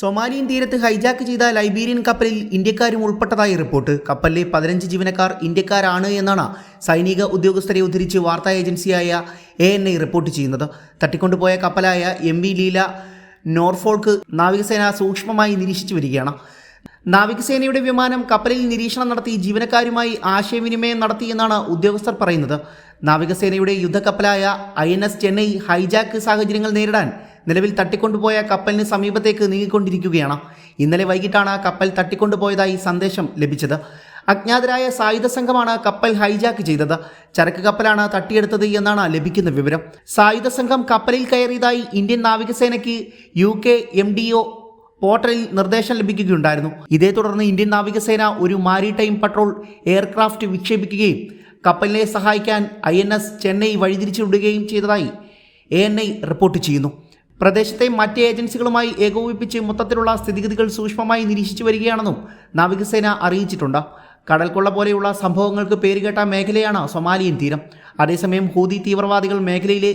Somalian തീരത്ത് hijack ചെയ്ത Liberian കപ്പലിൽ ഇന്ത്യക്കാരും ഉൾപ്പെട്ടതായി റിപ്പോർട്ട്. കപ്പലിലെ പതിനഞ്ച് ജീവനക്കാർ ഇന്ത്യക്കാരാണ് എന്നാണ് സൈനിക ഉദ്യോഗസ്ഥരെ ഉദ്ധരിച്ച് വാർത്താ ഏജൻസിയായ എ എൻ ഐ റിപ്പോർട്ട് ചെയ്യുന്നത്. തട്ടിക്കൊണ്ടുപോയ കപ്പലായ എം വി ലീല നോർഫോൾക്ക് നാവികസേന സൂക്ഷ്മമായി നിരീക്ഷിച്ചു വരികയാണ്. നാവികസേനയുടെ വിമാനം കപ്പലിൽ നിരീക്ഷണം നടത്തി ജീവനക്കാരുമായി ആശയവിനിമയം നടത്തിയെന്നാണ് ഉദ്യോഗസ്ഥർ പറയുന്നത്. നാവികസേനയുടെ യുദ്ധക്കപ്പലായ I N S Chennai hijack സാഹചര്യങ്ങൾ നേരിടാൻ നിലവിൽ തട്ടിക്കൊണ്ടുപോയ കപ്പലിന് സമീപത്തേക്ക് നീങ്ങിക്കൊണ്ടിരിക്കുകയാണ്. ഇന്നലെ വൈകിട്ടാണ് കപ്പൽ തട്ടിക്കൊണ്ടുപോയതായി സന്ദേശം ലഭിച്ചത്. അജ്ഞാതരായ സായുധ സംഘമാണ് കപ്പൽ ഹൈജാക്ക് ചെയ്തത്. ചരക്ക് കപ്പലാണ് തട്ടിയെടുത്തത് എന്നാണ് ലഭിക്കുന്ന വിവരം. സായുധ സംഘം കപ്പലിൽ കയറിയതായി Indian നാവികസേനയ്ക്ക് U K M D O പോർട്ടലിൽ നിർദ്ദേശം ലഭിക്കുകയുണ്ടായിരുന്നു. ഇതേ തുടർന്ന് ഇന്ത്യൻ നാവികസേന ഒരു മാരിടൈം പട്രോൾ എയർക്രാഫ്റ്റ് വിക്ഷേപിക്കുകയും കപ്പലിനെ സഹായിക്കാൻ ഐ എൻ എസ് ചെന്നൈ വഴിതിരിച്ചുവിടുകയും ചെയ്തതായി എ എൻ ഐ റിപ്പോർട്ട് ചെയ്യുന്നു. പ്രദേശത്തെ മറ്റ് ഏജൻസികളുമായി ഏകോപിപ്പിച്ച് മൊത്തത്തിലുള്ള സ്ഥിതിഗതികൾ സൂക്ഷ്മമായി നിരീക്ഷിച്ചു വരികയാണെന്നും നാവികസേന അറിയിച്ചിട്ടുണ്ട്. കടൽക്കൊള്ള പോലെയുള്ള സംഭവങ്ങൾക്ക് പേരുകേട്ട മേഖലയാണ് സൊമാലിയൻ തീരം. അതേസമയം ഹൂതി തീവ്രവാദികൾ മേഖലയിലെ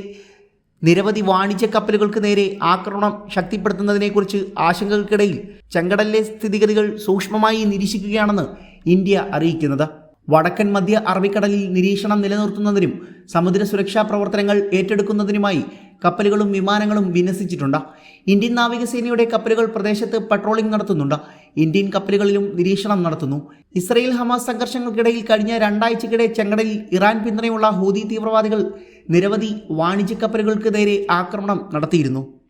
നിരവധി വാണിജ്യ കപ്പലുകൾക്ക് നേരെ ആക്രമണം ശക്തിപ്പെടുത്തുന്നതിനെക്കുറിച്ച് ആശങ്കകൾക്കിടയിൽ ചെങ്കടലിലെ സ്ഥിതിഗതികൾ സൂക്ഷ്മമായി നിരീക്ഷിക്കുകയാണെന്ന് ഇന്ത്യ അറിയിക്കുന്നത്. വടക്കൻ മധ്യ അറബിക്കടലിൽ നിരീക്ഷണം നിലനിർത്തുന്നതിനും സമുദ്ര സുരക്ഷാ പ്രവർത്തനങ്ങൾ ഏറ്റെടുക്കുന്നതിനുമായി കപ്പലുകളും വിമാനങ്ങളും വിന്യസിച്ചിട്ടുണ്ട്. ഇന്ത്യൻ നാവികസേനയുടെ കപ്പലുകൾ പ്രദേശത്ത് പട്രോളിംഗ് നടത്തുന്നുണ്ട്. ഇന്ത്യൻ കപ്പലുകളിലും നിരീക്ഷണം നടത്തുന്നു. ഇസ്രയേൽ ഹമാസ് സംഘർഷങ്ങൾക്കിടയിൽ കഴിഞ്ഞ രണ്ടാഴ്ചക്കിടെ ചെങ്കടലിൽ ഇറാൻ പിന്തുണയുള്ള ഹൂതി തീവ്രവാദികൾ നിരവധി വാണിജ്യ കപ്പലുകൾക്ക് നേരെ ആക്രമണം നടത്തിയിരുന്നു.